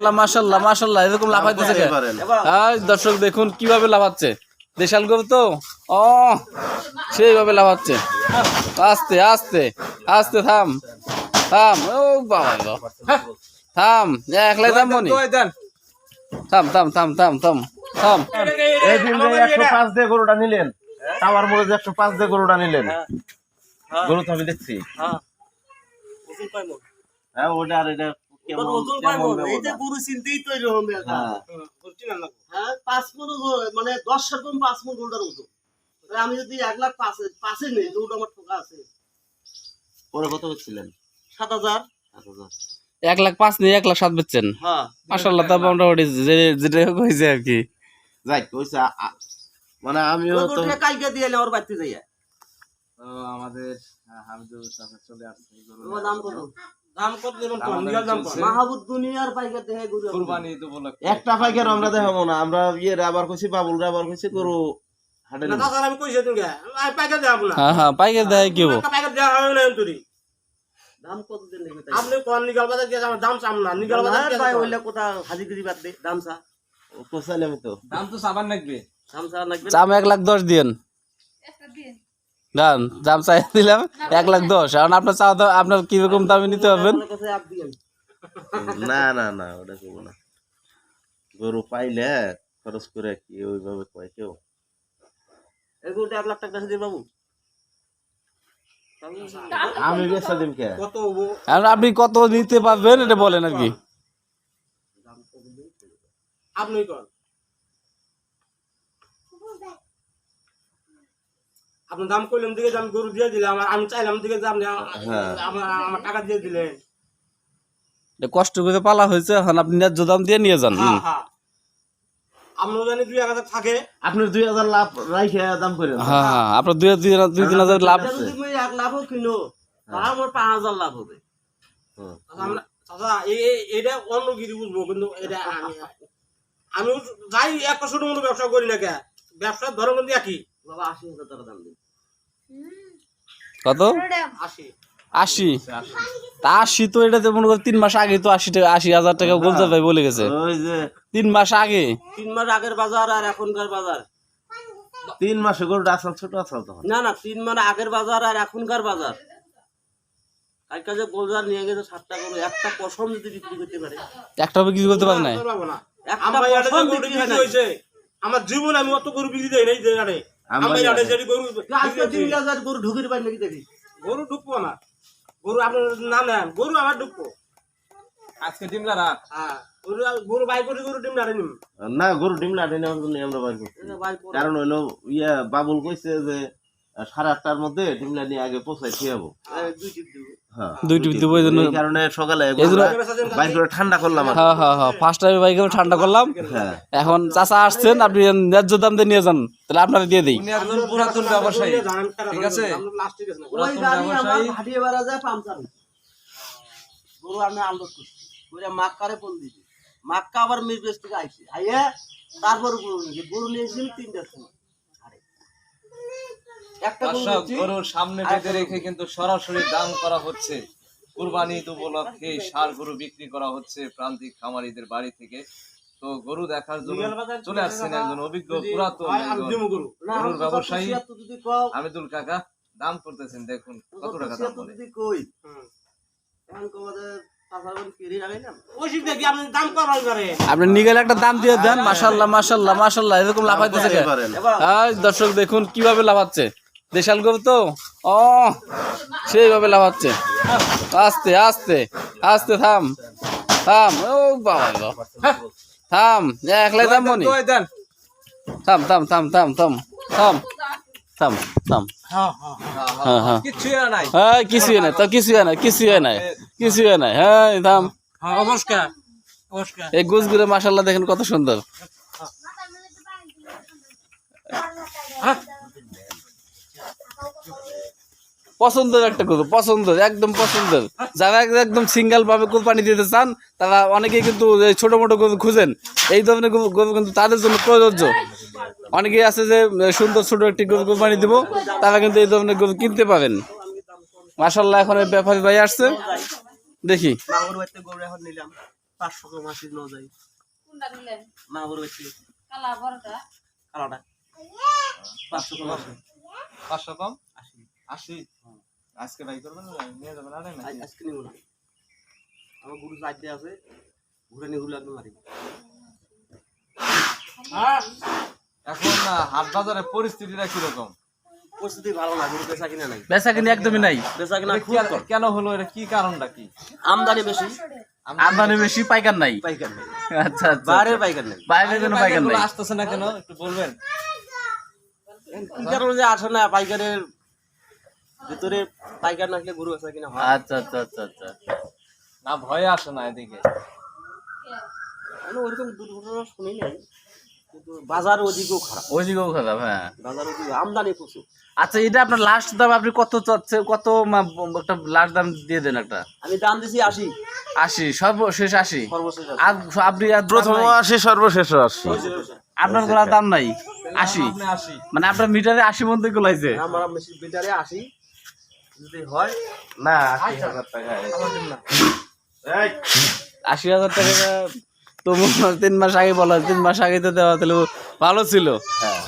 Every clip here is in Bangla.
মাশাল্লাহ মাশাল্লাহ এরকম লাফাইতেছে দর্শক দেখুন কীভাবে লাফাচ্ছে? দেশাল গরু তো? ও সেইভাবে লাফাচ্ছে। আস্তে আস্তে আস্তে থাম থাম ও বাবা থাম একলাই থাম মনি থাম থাম থাম থাম থাম থাম। এই দিন যে একশো পাঁচ দিয়ে গরুটা নিলেন টাওয়ার মোড়ে যে একশো পাঁচ দিয়ে গরুটা নিলেন গরু তো আমি দেখছি। হ্যাঁ ওটা আর এটা ব্যবহার? হ্যাঁ। মানে দশ পাঁচ মন ওজন তাহলে আমি যদি এক লাখ পাঁচে পাঁচে নেই তো আমার ঠোকা আছে। পরে কত করছিলেন সাত হাজার। সাত হাজার। এক লাখ পাঁচ নিয়ে এক লাখ সাত বেচছেন? হ্যাঁ। তা মোটামুটি যেটা হয়েছে আর কি। যাই কইছে মানে আমিও তো কালকে দিয়ে এলে আমার বাড়িতে যাইয়া। আমাদের হামিদুল চলে আসছে দাম কত দাম কত দেবেন কোন আমাদের নিগাল দাম কত মাহবুব দুনিয়ার পাইকার দেখে ঘুরে কুরবানি তো বলক একটা পাইকার আমরা দেখাবো না আমরা ইয়ে আবার কইছি বাবুল আবার কইছি গরু হাটে না নিবো। আমি কইছি তুমি আমি পাইকার দেব না। হ্যাঁ হ্যাঁ পাইকারি দেয় কি হব? পাইকার দেওয়া হবে না তুই দাম কত দিন আপনি কোন নিগাল বাজার গিয়ে দাম চাম না নিগাল বাজার গিয়ে ভাই দাম। ওইলে কোথা হাজিগিরি বাদ দে দাম চা। ও কইছিলাম আমি তো। দাম তো সাবান লাগবে। দাম চা লাগবে চাম এক লাখ দশ দিন গান দাম চাই দিলাম এক লাখ দশ। এখন আপনার চাওয়া দাম আপনার কীরকম দামে নিতে দিন না না না ওটা করব না। গরু পাইলে খরচ করে কি ওইভাবে কয় কেউ? এই গরুটা এক লাখ টাকা দিয়ে বাবু আমি বেচা দিম কে? কত হব? এখন আপনি কত নিতে পারবেন এটা বলেন আর কি। আপনি আপনার দাম কইলাম দিকে আমি গরু দিয়ে দিলাম আমি চাইলাম দিকে আপনি হ্যাঁ। আমার টাকা দিয়ে দিলেন। কষ্ট করে পালা হয়েছে এখন আপনি ন্যায্য দাম দিয়ে নিয়ে যান। হ্যাঁ। হ্যাঁ। জানি দুই এক হাজার থাকে। আপনার দুই হাজার লাভ রাইখে দাম করে হ্যাঁ হ্যাঁ আপনার দুই দুই দুই তিন হাজার লাভ এটা যদি তুমি এক লাখও কিনো তা আমার পাঁচ হাজার লাভ হবে। আমরা চাচা এই এই- এটা অন্য কিছু বুঝব কিন্তু এটা আমি আমি যাই একটা ছোট মতো ব্যবসা করি না কে। ব্যবসার ধরন কিন্তু একই। বাবা আশি হাজার টাকা দাম দিন কত? আশি। তা আশি তো এটাতে মনে করো তিন মাস আগে তো আশি টাকা আশি হাজার টাকা গোলজার ভাই বলে গেছে। তিন মাস আগে? তিন মাস আগের বাজার আর এখনকার বাজার। তিন মাসে গরুটা আসল ছোট আসল তখন? না না তিন মাস আগের বাজার আর এখনকার বাজার। কালকে যে গোলজার নিয়ে গেছে সাতটা করে। একটা পশম যদি বিক্রি করতে পারে। একটা কিছু করতে পারে না। একটা আমার বিক্রি বিক্রি জীবন আমি অত গরু বিক্রি দেই নাই যে জানে আমার আমার ইয়াতে ইয়াতে। যদি গরু আজকে তিন হাজার গরু ঢুকির পাই নাকি দেখি? গরু ঢুকবো না। গরু আপনার না নেন গরু আমার ঢুকবো। আজকে ডিমলা রাত? হ্যাঁ। গরু গরু বাই করে গরু ডিম নিম। না গরু ডিম লাটে নেওয়ার জন্য আমরা বাইর করছি। কারণ হইল ইয়া বাবুল কইছে যে সাড়ে আটটার মধ্যে ডিমলা নিয়ে আগে পৌঁছাই থিয়াবো দুই টিপ দিব। হ্যাঁ। এই জন্য কারণে সকালে করে ঠান্ডা করলাম হ্যাঁ হ্যাঁ হ্যাঁ ফার্স্ট টাইম বাইকে ঠান্ডা করলাম। হ্যাঁ। এখন চাচা আসছেন আপনি ন্যায্য দাম দিয়ে নিয়ে যান তাহলে আপনারা দিয়ে দিই। একজন পুরাতন ব্যবসায়ী ঠিক আছে? লাস্ট ঠিক আছে না ওই পুরাতন ব্যবসায়ী। হাঁটিয়ে বেড়া যায় পাংচার গরু আমি আনলোড করছি। ওইটা মাক্কারে ফোন দিছি। মাক্কা আবার মিরবেশ থেকে আইছি। আইয়া তারপর গরু নিয়েছি গরু নিয়েছিল তিনটার সময়। দর্শক গরুর সামনে বেঁধে রেখে কিন্তু সরাসরি দাম করা হচ্ছে। কুরবানি ঈদ উপলক্ষে সার গরু বিক্রি করা হচ্ছে প্রান্তিক খামারিদের বাড়ি থেকে। তো গরু দেখার জন্য চলে আসছেন একজন অভিজ্ঞ পুরাতন ভাই, আমি একজন দিমু গরু। না, গরুর ব্যবসায়ী। পঁচাত্তর যদি কও, আমিদুল কাকা দাম করতেছেন দেখুন কত টাকা দাম বলে? আপনি দাম করাই পারে আপনি নিগেলে একটা দাম দিয়ে দেন মাশাল্লাহ মাশাল্লাহ মাশাল্লাহ এরকম লাফাইতেছে দর্শক দেখুন কীভাবে লাফাচ্ছে। দেশাল গরু তো? ও সেইভাবে লাফাচ্ছে। আস্তে আস্তে আস্তে থাম থাম ও বাবা থাম একলাই থাম মনি থাম থাম থাম থাম থাম থাম থাম থাম। হ্যাঁ হ্যাঁ নাই। হ্যাঁ কিছু নাই তো কিছু নাই কিছু নাই নাই। হ্যাঁ থাম। হ্যাঁ নমস্কার এই মাশাল্লাহ দেখেন কত সুন্দর। পছন্দের একটা গরু পছন্দের একদম পছন্দের। যারা একদম সিঙ্গেল ভাবে কোরবানি দিতে চান তারা অনেকেই কিন্তু এই ছোট মোটো গরু খুঁজেন। এই ধরনের গরু গরু কিন্তু তাদের জন্য প্রযোজ্য। অনেকেই আছে যে সুন্দর ছোট একটি গরু কোরবানি দিব তারা কিন্তু এই ধরনের গরু কিনতে পারেন মাসাল্লাহ এখন এই ব্যাপারী ভাই আসছে। দেখি। মাগুর বাড়িতে গরু এখন নিলাম পাঁচশো কম আশি ন যাই কোনটা নিলেন? না বড় বেশি কালা বড়টা? কালাটা। পাঁচশো কম আশি পাঁচশো কম আশি আশি আজকে বাই করবেন না? নিয়ে যাবেন আরে না আজকে নিব না। আমার গরু চারটে আছে ঘুরে নিয়ে ঘুরে মারি। হ্যাঁ এখন হাট বাজারের পরিস্থিতিটা কীরকম? পরিস্থিতি ভালো না গরু বেচা কিনা নাই। বেচা কিনে একদমই নাই। বেচা কিনা কেন হলো এটা কি কারণটা কি? আমদানি বেশি। আমদানি বেশি পাইকার নাই। পাইকার নেই। আচ্ছা আচ্ছা বাইরের পাইকার নেই। বাইরে কোনো পাইকার নাই। আসতেছে না কেন? একটু বলবেন। কি কারণে যে আসে না পাইকারের ভিতরে পাইকার না আসলে গরু বেচা কিনা হয়। আচ্ছা আচ্ছা আচ্ছা আচ্ছা। না ভয়ে আসে না এদিকে। আমি ওরকম দুর্ঘটনা শুনি নাই বাজার ওদিকেও খারাপ। ওইদিকেও খারাপ হ্যাঁ। বাজার ওদিকে আমদানি প্রচুর। আচ্ছা এটা আপনার লাস্ট দাম আপনি কত চাচ্ছে কত একটা লাস্ট দাম দিয়ে দেন একটা? আমি দাম দিছি আশি। আশি সর্বশেষ আশি। সর্বশেষ আর আপনি প্রথম নাই? আসি সর্বশেষ আসি আপনার দাম নাই আশি। আসি মানে আপনার মিটারে আশি মধ্যে গুলাইছে। আমার বেশি আশি। যদি হয় না আশি হাজার টাকা। এই, আশি হাজার টাকা তো তিন মাস আগে বলা তিন মাস আগে তো দেওয়া তাহলে ভালো ছিল। হ্যাঁ।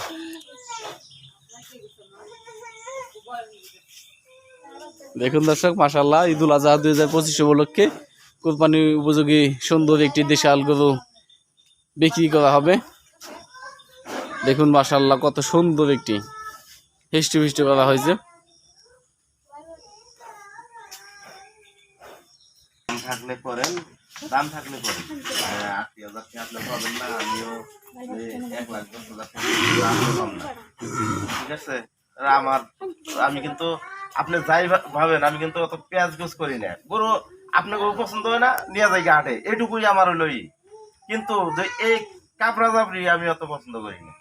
দেখুন দর্শক মাসাল্লাহ ঈদুল আজহা দুই হাজার পঁচিশ উপলক্ষে কোরবানি উপযোগী সুন্দর একটি দেশাল গরু বিক্রি করা হবে। দেখুন মাসাল্লাহ কত সুন্দর একটি হিষ্টি ফিষ্টি করা হয়েছে। থাকলে করেন, দাম থাকলে করেন। হাজার না, আমিও এক লাখ হাজার না। ঠিক আছে? আমার, আমি কিন্তু আপনি যাই ভাবেন, আমি কিন্তু অত পেঁয়াজ গোস করি না। গরু আপনাকে পছন্দ হয় না, নিয়ে যাই হাটে। এটুকুই আমার লই কিন্তু যে এই কাপড়া জাপড়ি আমি অত পছন্দ করি না।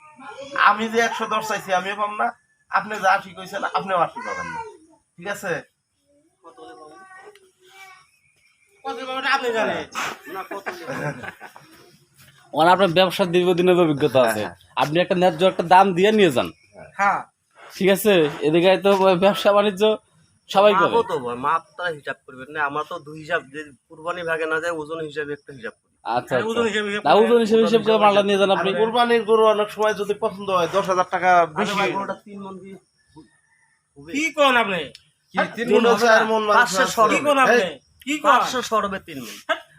আমি যে একশো দশ চাইছি, আমিও পাম না। আপনি যা আশি কইছেন, আপনিও আশি পাবেন না। ঠিক আছে কত ব্যাপারটা আপনি জানেন না কত ওখানে আপনার ব্যবসার দীর্ঘদিনের অভিজ্ঞতা আছে। আপনি একটা ন্যায্য একটা দাম দিয়ে নিয়ে যান। হ্যাঁ। ঠিক আছে? এদিকে তো ব্যবসা বাণিজ্য সবাই করে। তো মাপটা হিসাব করবেন না। আমার তো দুই হিসাব যে কুরবানি ভাগে না যায় ওজন হিসাবে একটা হিসাব করি। আচ্ছা ওজন হিসেবে হিসাব তা ওজন হিসেবে করে মালটা নিয়ে যান আপনি। আপনি কোরবানির গরু অনেক সময় যদি পছন্দ হয় দশ হাজার টাকা বেশি। তিন মন কি কোন আপনি? কি তিন চার মন। কি কোন কি পাঁচশো সরবে তিন মন।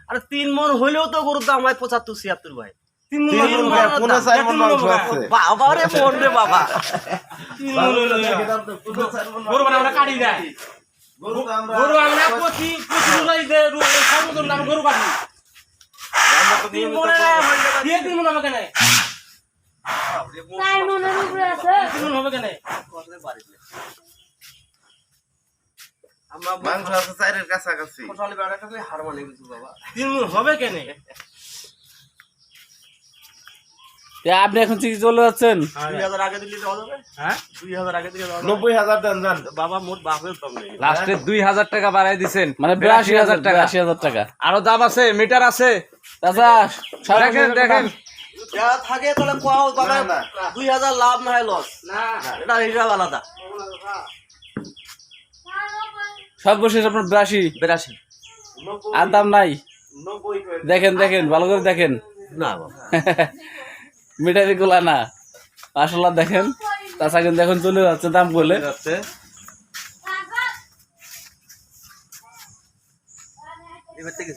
আরে তিন মন হইলেও তো গরুর দাম হয় পঁচাত্তর ছিয়াত্তর ভাই। তিন মন মন। আছে। বাবা রে মন রে। গরু মানে আমরা কাটি যায় গরু আমরা- প্রতি প্রতি রোজাই দে সর্বজন আমরা গরু কাটি তিন মনে দিয়ে তিন মন হবে কেন? চার মনের উপরে আছে। তিন মন হবে কেন? আমরা মাংস আছে চারের কাছাকাছি। কোটালি বেড়াটা কই হার মানে কিছু বাবা। তিন হবে কেন? আপনি এখন চিঠি চলে যাচ্ছেন? দেওয়া যাবে? হ্যাঁ? দুই হাজার আগে দিলে দেওয়া যাবে। নব্বই হাজার দেন যান। বাবা মোট বাপের লাস্টে দুই হাজার টাকা বাড়াই দিছেন। মানে বিরাশি হাজার টাকা। আশি হাজার টাকা। আরও দাম আছে মিটার আছে। দেখেন দেখেন। যা থাকে তাহলে কোয়াও। দুই হাজার লাভ না হয় লস না। এটা হিসাব আলাদা। সর্বশেষ আপনার বিরাশি। বেরাশি। আর দাম নাই। দেখেন দেখেন ভালো করে দেখেন। না মিঠাই গুলা না। মাসাল্লাহ দেখেন। চাচা কিন্তু এখন চলে যাচ্ছে দাম বলে। যাচ্ছে। এবার থেকে